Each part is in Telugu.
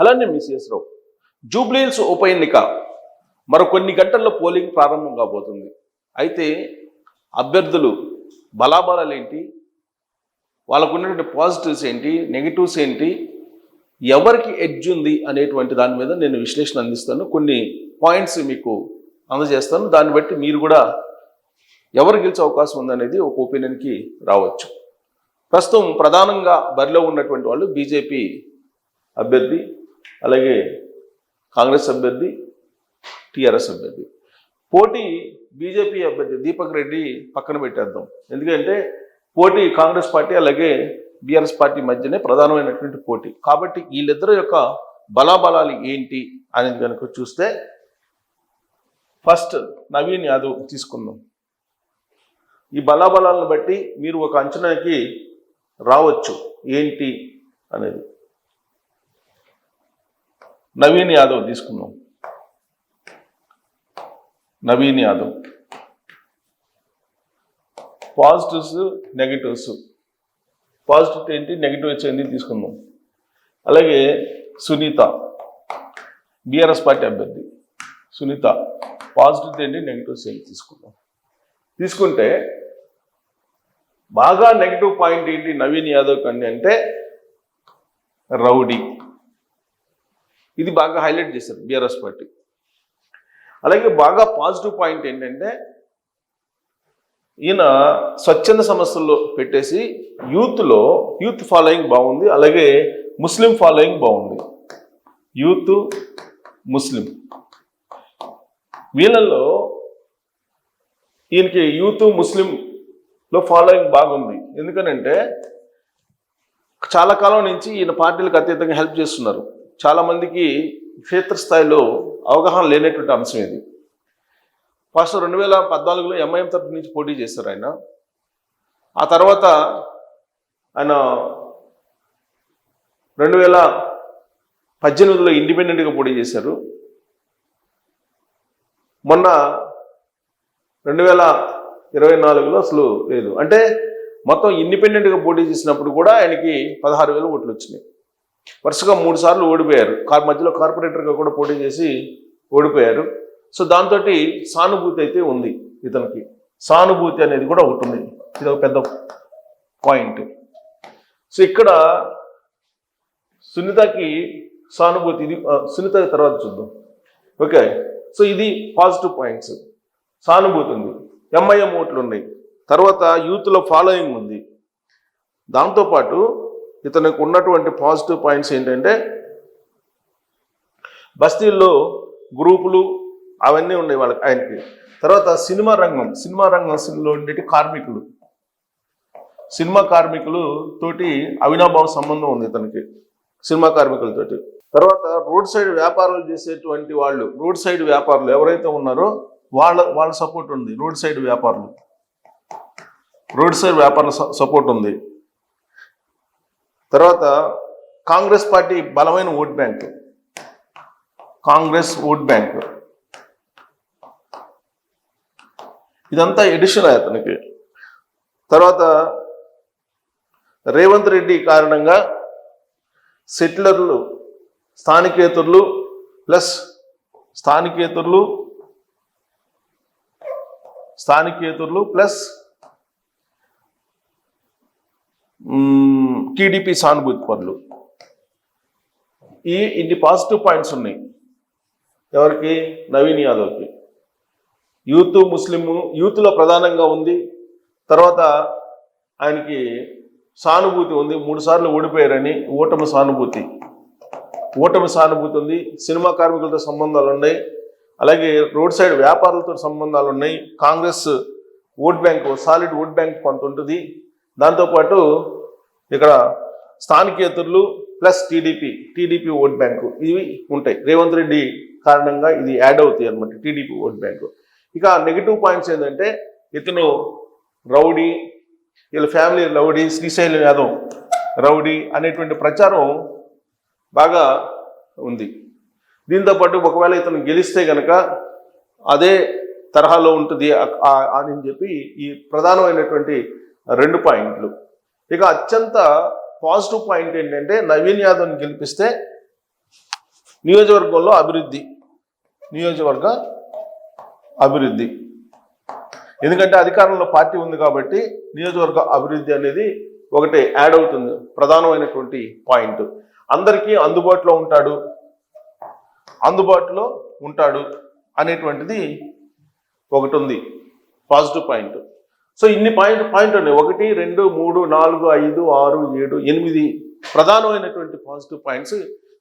అలానే మిస్ఎస్ రావు జూబ్లీహిల్స్ ఉప ఎన్నిక. మరో కొన్ని గంటల్లో పోలింగ్ ప్రారంభం కాబోతుంది. అయితే అభ్యర్థులు బలాబలాలు ఏంటి? వాళ్ళకు ఉన్నటువంటి పాజిటివ్స్ ఏంటి? నెగిటివ్స్ ఏంటి? ఎవరికి ఎడ్జ్ ఉంది అనేటువంటి దాని మీద నేను విశ్లేషణ అందిస్తాను. కొన్ని పాయింట్స్ మీకు అందజేస్తాను. దాన్ని బట్టి మీరు కూడా ఎవరు గెలిచే అవకాశం ఉందనేది ఒక ఒపీనియన్కి రావచ్చు. ప్రస్తుతం ప్రధానంగా బరిలో ఉన్నటువంటి వాళ్ళు బీజేపీ అభ్యర్థి అలాగే కాంగ్రెస్ అభ్యర్థి టీఆర్ఎస్ అభ్యర్థి. పోటీ బీజేపీ అభ్యర్థి దీపక్ రెడ్డి పక్కన పెట్టేద్దాం. ఎందుకంటే పోటీ కాంగ్రెస్ పార్టీ అలాగే బీఆర్ఎస్ పార్టీ మధ్యనే ప్రధానమైనటువంటి పోటీ. కాబట్టి వీళ్ళిద్దరు యొక్క బలాబలాలు ఏంటి అనేది కనుక చూస్తే ఫస్ట్ నవీన్ యాదవ్ తీసుకుందాం. ఈ బలాబలాలను బట్టి మీరు ఒక అంచనాకి రావచ్చు. ఏంటి అనేది. నవీన్ యాదవ్ తీసుకున్నాం Naveen Yadav. Positives negatives positive ఏంటి? నెగిటివ్ వచ్చేది తీసుకుందాం. అలాగే సునీత. బీఆర్ఎస్ పార్టీ అభ్యర్థి. సునీత. పాజిటివ్ ఏంటి? నెగిటివ్స్ ఏంటి? తీసుకుందాం. తీసుకుంటే బాగా నెగిటివ్ పాయింట్ ఏంటి? నవీన్ యాదవ్ కండి అంటే రౌడీ. ఇది బాగా హైలైట్ చేశారు బీఆర్ఎస్ పార్టీ. అలాగే బాగా పాజిటివ్ పాయింట్ ఏంటంటే ఈయన స్వచ్ఛంద సమస్యల్లో పెట్టేసి యూత్లో యూత్ ఫాలోయింగ్ బాగుంది అలాగే ముస్లిం ఫాలోయింగ్ బాగుంది. యూత్ ముస్లిం. వీళ్ళల్లో ఈయనకి యూత్ ముస్లింలో ఫాలోయింగ్ బాగుంది. ఎందుకనంటే చాలా కాలం నుంచి ఈయన పార్టీలకు అతీతంగా హెల్ప్ చేస్తున్నారు. చాలా మందికి క్షేత్రస్థాయిలో అవగాహన లేనటువంటి అంశం ఇది. ఫస్ట్ రెండు వేల పద్నాలుగులో ఎంఐఎం తరఫు నుంచి పోటీ చేశారు ఆయన. ఆ తర్వాత ఆయన రెండు వేల పద్దెనిమిదిలో ఇండిపెండెంట్గా పోటీ చేశారు. మొన్న రెండు వేల ఇరవై నాలుగులో అసలు లేదు. అంటే మొత్తం ఇండిపెండెంట్గా పోటీ చేసినప్పుడు కూడా ఆయనకి పదహారు వేలు ఓట్లు వచ్చినాయి. వరుసగా మూడు సార్లు ఓడిపోయారు. కార్ మధ్యలో కార్పొరేటర్గా కూడా పోటీ చేసి ఓడిపోయారు. సో దాంతో సానుభూతి అయితే ఉంది ఇతనికి. సానుభూతి అనేది కూడా ఒకటి ఉంది. ఇది ఒక పెద్ద పాయింట్. సో ఇక్కడ సునీతకి సానుభూతి ఇది సునీత తర్వాత చూద్దాం. ఓకే. సో ఇది పాజిటివ్ పాయింట్స్. సానుభూతి ఉంది. ఎంఐఎం ఓట్లు ఉన్నాయి. తర్వాత యూత్లో ఫాలోయింగ్ ఉంది. దాంతోపాటు ఇతనికి ఉన్నటువంటి పాజిటివ్ పాయింట్స్ ఏంటంటే బస్తీల్లో గ్రూపులు అవన్నీ ఉన్నాయి వాళ్ళకి ఆయనకి. తర్వాత సినిమా రంగం సినిమా రంగంలో ఉండేటి కార్మికులు. సినిమా కార్మికులు తోటి అవినాభావ సంబంధం ఉంది ఇతనికి సినిమా కార్మికులతోటి తర్వాత రోడ్ సైడ్ వ్యాపారాలు చేసేటువంటి వాళ్ళు రోడ్ సైడ్ వ్యాపారులు ఎవరైతే ఉన్నారో వాళ్ళ వాళ్ళ సపోర్ట్ ఉంది రోడ్ సైడ్ వ్యాపారులు. రోడ్ సైడ్ వ్యాపారుల సపోర్ట్ ఉంది. తర్వాత కాంగ్రెస్ పార్టీ బలమైన vote bank. Congress vote bank. ఇదంతా ఎడిషన్ అతనికి. తర్వాత రేవంత్ రెడ్డి కారణంగా సెటిలర్లు స్థానికేతరులు ప్లస్ స్థానికేతరులు స్థానికేతరులు ప్లస్ టీడీపీ సానుభూతి పనులు. ఈ ఇన్ని పాజిటివ్ పాయింట్స్ ఉన్నాయి. ఎవరికి? నవీన్ యాదవ్కి. యూత్ ముస్లిం యూత్లో ప్రధానంగా ఉంది. తర్వాత ఆయనకి సానుభూతి ఉంది. మూడు సార్లు ఓడిపోయారని ఓటమి సానుభూతి. ఓటమి సానుభూతి ఉంది. సినిమా కార్మికులతో సంబంధాలు ఉన్నాయి. అలాగే రోడ్ సైడ్ వ్యాపారులతో సంబంధాలు ఉన్నాయి. Congress vote bank solid vote bank కొంత ఉంటుంది. దాంతోపాటు ఇక్కడ స్థానికేతరులు plus TDP TDP vote bank ఇవి ఉంటాయి. రేవంత్ రెడ్డి కారణంగా ఇది యాడ్ అవుతాయి అనమాట టీడీపీ ఓట్ బ్యాంకు. ఇక నెగిటివ్ పాయింట్స్ ఏంటంటే ఇతను రౌడీ వీళ్ళ family rowdy Srisailam Yadav rowdy అనేటువంటి ప్రచారం బాగా ఉంది. దీంతో పాటు ఒకవేళ ఇతను గెలిస్తే గనక అదే తరహాలో ఉంటుంది అని చెప్పి ఈ ప్రధానమైనటువంటి రెండు పాయింట్లు. ఇక అత్యంత పాజిటివ్ పాయింట్ ఏంటంటే నవీన్ యాదవ్ని గెలిపిస్తే నియోజకవర్గంలో అభివృద్ధి నియోజకవర్గ అభివృద్ధి. ఎందుకంటే అధికారంలో పార్టీ ఉంది కాబట్టి నియోజకవర్గ అభివృద్ధి అనేది ఒకటి యాడ్ అవుతుంది ప్రధానమైనటువంటి పాయింట్. అందరికీ అందుబాటులో ఉంటాడు అందుబాటులో ఉంటాడు అనేటువంటిది ఒకటి ఉంది పాజిటివ్ పాయింట్. సో ఇన్ని పాయింట్ పాయింట్ ఉన్నాయి. ఒకటి రెండు మూడు నాలుగు ఐదు ఆరు ఏడు ఎనిమిది ప్రధానమైనటువంటి పాజిటివ్ పాయింట్స్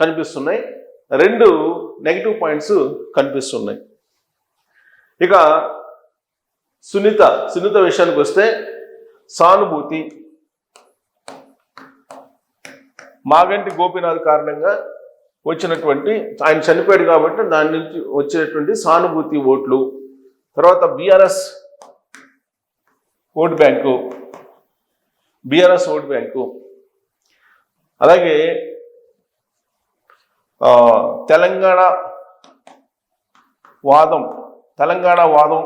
కనిపిస్తున్నాయి. రెండు నెగిటివ్ పాయింట్స్ కనిపిస్తున్నాయి. ఇక సునీత సునీత విషయానికి వస్తే సానుభూతి మాగంటి గోపీనాథ్ కారణంగా వచ్చినటువంటి ఆయన చనిపోయాడు కాబట్టి దాని నుంచి వచ్చినటువంటి సానుభూతి ఓట్లు. తర్వాత BRS vote bank BRS vote bank అలాగే తెలంగాణ వాదం తెలంగాణ వాదం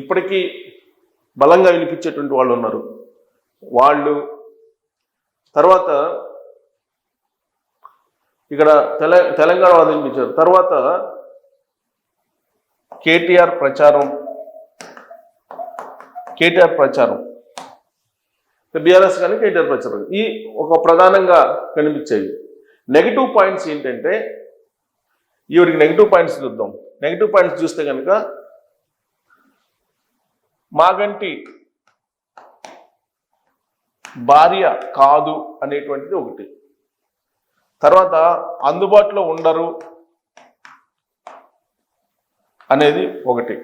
ఇప్పటికీ బలంగా వినిపించేటువంటి వాళ్ళు ఉన్నారు. వాళ్ళు తర్వాత ఇక్కడ తెల తెలంగాణ వాదం వినిపించారు. తర్వాత కేటీఆర్ ప్రచారం కేటీఆర్ ప్రచారం. బీఆర్ఎస్ కానీ కేటీఆర్ ప్రచారం. ఈ ఒక ప్రధానంగా కనిపించేవి నెగిటివ్ పాయింట్స్ ఏంటంటే ఈవిడికి నెగిటివ్ పాయింట్స్ చూద్దాం. నెగిటివ్ పాయింట్స్ చూస్తే కనుక మాగంటి భార్య కాదు అనేటువంటిది ఒకటి. తర్వాత అందుబాటులో ఉండరు అనేది ఒకటి.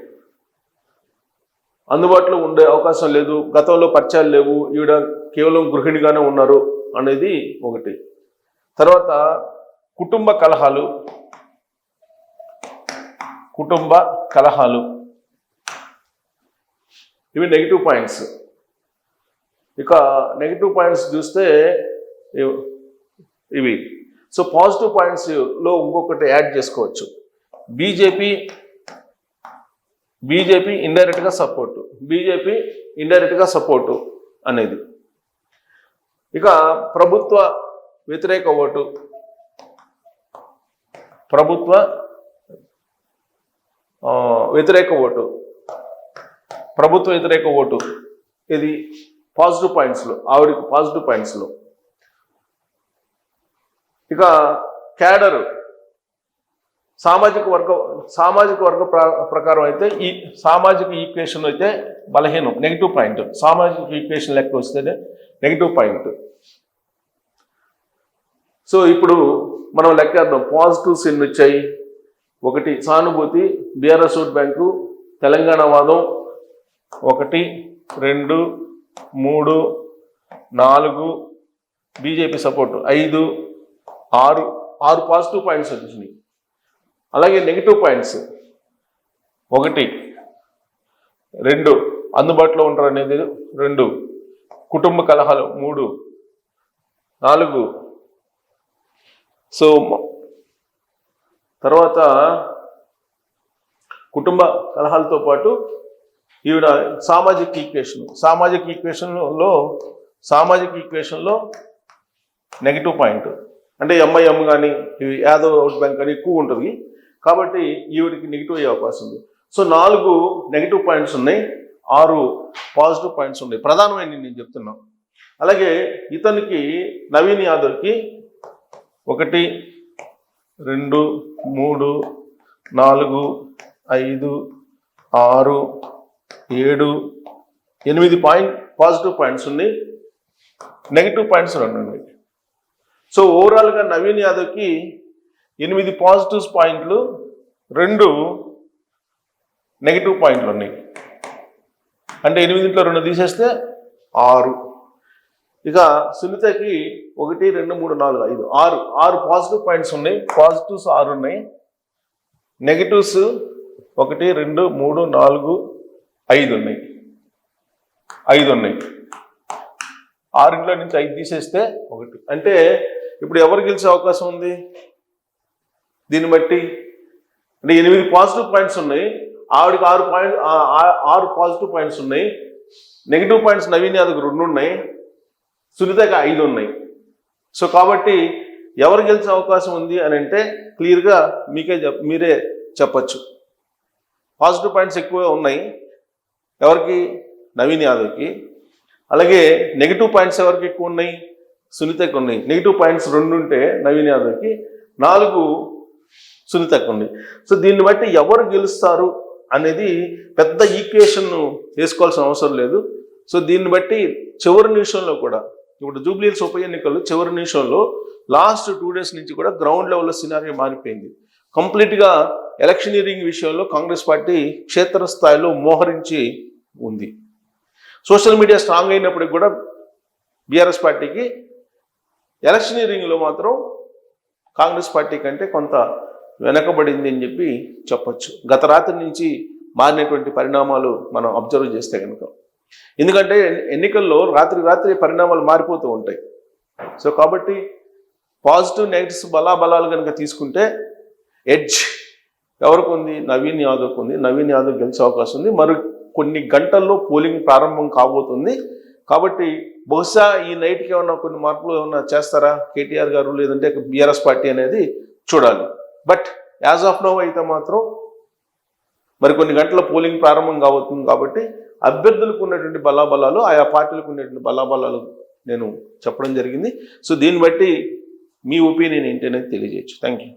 అందుబాటులో ఉండే అవకాశం లేదు. గతంలో పరిచయాలు లేవు. ఈవిడ కేవలం గృహిణిగానే ఉన్నారు అనేది ఒకటి. తర్వాత కుటుంబ కలహాలు. కుటుంబ కలహాలు. ఇవి నెగిటివ్ పాయింట్స్ ఇక నెగిటివ్ పాయింట్స్ చూస్తే ఇవి. సో పాజిటివ్ పాయింట్స్లో ఇంకొకటి యాడ్ చేసుకోవచ్చు. బీజేపీ బీజేపీ ఇండైరెక్ట్గా సపోర్టు బీజేపీ ఇండైరెక్ట్గా సపోర్టు అనేది. ఇక ప్రభుత్వ వ్యతిరేక ఓటు. ప్రభుత్వ వ్యతిరేక ఓటు. ప్రభుత్వ వ్యతిరేక ఓటు. ఇది పాజిటివ్ పాయింట్స్లో ఆవిడకి పాజిటివ్ పాయింట్స్లో ఇక క్యాడర్. సామాజిక వర్గ సామాజిక వర్గ ప్ర- ప్రకారం అయితే ఈ సామాజిక ఈక్వేషన్ అయితే బలహీనం నెగిటివ్ పాయింట్ సామాజిక ఈక్వేషన్ లెక్క వస్తేనే నెగిటివ్ పాయింట్ సో ఇప్పుడు మనం లెక్కేద్దాం పాజిటివ్స్ ఎన్ని వచ్చాయి? ఒకటి సానుభూతి బీఆర్ఎస్ ఓట్ బ్యాంకు తెలంగాణ వాదం ఒకటి రెండు మూడు నాలుగు బీజేపీ సపోర్ట్ ఐదు ఆరు ఆరు పాజిటివ్ పాయింట్స్ వచ్చినాయి అలాగే నెగిటివ్ పాయింట్స్ ఒకటి. రెండు. అందుబాటులో ఉంటారు అనేది రెండు. కుటుంబ కలహాలు మూడు. నాలుగు. సో తర్వాత కుటుంబ కలహాలతో పాటు ఈవిడ సామాజిక ఈక్వేషన్ సామాజిక ఈక్వేషన్లో సామాజిక ఈక్వేషన్లో నెగిటివ్ పాయింట్ అంటే ఎంఐఎం కానీ ఇవి యాదవ్ అవుట్ బ్యాంక్ కానీ ఎక్కువ ఉంటుంది. కాబట్టి ఈవిడికి నెగిటివ్ అయ్యే అవకాశం ఉంది. సో నాలుగు నెగిటివ్ పాయింట్స్ ఉన్నాయి ఆరు పాజిటివ్ పాయింట్స్ ఉన్నాయి. ప్రధానమైన నేను చెప్తున్నా. అలాగే ఇతనికి నవీన్ యాదవ్కి ఒకటి రెండు మూడు నాలుగు ఐదు ఆరు ఏడు ఎనిమిది పాయింట్ పాజిటివ్ పాయింట్స్ ఉన్నాయి. నెగిటివ్ పాయింట్స్ రెండు ఉన్నాయి. సో ఓవరాల్గా నవీన్ యాదవ్కి ఎనిమిది పాజిటివ్ పాయింట్లు రెండు నెగిటివ్ పాయింట్లు ఉన్నాయి. అంటే ఎనిమిదింట్లో రెండు తీసేస్తే ఆరు. ఇక సునీతకి ఒకటి రెండు మూడు నాలుగు ఐదు ఆరు. ఆరు పాజిటివ్ పాయింట్స్ ఉన్నాయి. పాజిటివ్స్ ఆరు ఉన్నాయి. నెగిటివ్స్ ఒకటి రెండు మూడు నాలుగు ఐదు ఉన్నాయి. ఐదు ఉన్నాయి. ఆరింట్లో నుంచి ఐదు తీసేస్తే ఒకటి. అంటే ఇప్పుడు ఎవరు గెలిచే అవకాశం ఉంది? దీన్ని బట్టి అంటే ఎనిమిది పాజిటివ్ పాయింట్స్ ఉన్నాయి. ఆవిడకి ఆరు పాయింట్ ఆరు పాజిటివ్ పాయింట్స్ ఉన్నాయి. నెగిటివ్ పాయింట్స్ నవీన్ యాదవ్కి రెండు ఉన్నాయి. సునీతకి ఐదు ఉన్నాయి. సో కాబట్టి ఎవరు గెలిచే అవకాశం ఉంది అని అంటే క్లియర్గా మీకే చెప్ మీరే చెప్పచ్చు. పాజిటివ్ పాయింట్స్ ఎక్కువ ఉన్నాయి. ఎవరికి? నవీన్ యాదవ్కి. అలాగే నెగిటివ్ పాయింట్స్ ఎవరికి ఎక్కువ ఉన్నాయి? సునీతకి ఉన్నాయి. నెగిటివ్ పాయింట్స్ రెండు ఉంటే నవీన్ యాదవ్కి. నాలుగు సునీతకు ఉంది సో దీన్ని బట్టి ఎవరు గెలుస్తారు అనేది పెద్ద ఈక్వేషన్ వేసుకోవాల్సిన అవసరం లేదు. సో దీన్ని బట్టి చివరి నిమిషంలో కూడా ఇప్పుడు జూబ్లీహిల్స్ ఉప ఎన్నికలు చివరి నిమిషంలో లాస్ట్ టూ డేస్ నుంచి కూడా గ్రౌండ్ లెవెల్లో సినారియో మారిపోయింది. కంప్లీట్గా ఎలక్షనీరింగ్ విషయంలో కాంగ్రెస్ పార్టీ క్షేత్రస్థాయిలో మోహరించి ఉంది. సోషల్ మీడియా స్ట్రాంగ్ అయినప్పటికి కూడా బీఆర్ఎస్ పార్టీకి ఎలక్షనీరింగ్లో మాత్రం కాంగ్రెస్ పార్టీ కంటే కొంత వెనకబడింది అని చెప్పి చెప్పచ్చు. గత రాత్రి నుంచి మారినటువంటి పరిణామాలు మనం అబ్జర్వ్ చేస్తే కనుక ఎందుకంటే ఎన్నికల్లో రాత్రి రాత్రి పరిణామాలు మారిపోతూ ఉంటాయి. సో కాబట్టి పాజిటివ్ నెగిటివ్స్ బలాబలాలు కనుక తీసుకుంటే ఎడ్జ్ ఎవరికి ఉంది? నవీన్ యాదవ్కి ఉంది. నవీన్ యాదవ్ గెలిచే అవకాశం ఉంది. మరి కొన్ని గంటల్లో పోలింగ్ ప్రారంభం కాబోతుంది. కాబట్టి బహుశా ఈ నైట్కి ఏమన్నా కొన్ని మార్పులు ఏమన్నా చేస్తారా? కేటీఆర్ గారు లేదంటే బీఆర్ఎస్ పార్టీ అనేది చూడాలి. బట్ యాజ్ ఆఫ్ నో అయితే మాత్రం మరి కొన్ని గంటల పోలింగ్ ప్రారంభం కావుతుంది కాబట్టి అభ్యర్థులకు ఉన్నటువంటి బలాబలాలు ఆయా పార్టీలకు ఉన్నటువంటి బలాబలాలు నేను చెప్పడం జరిగింది. సో దీన్ని బట్టి మీ ఒపీనియన్ ఏంటి అనేది తెలియజేయచ్చు. Thank you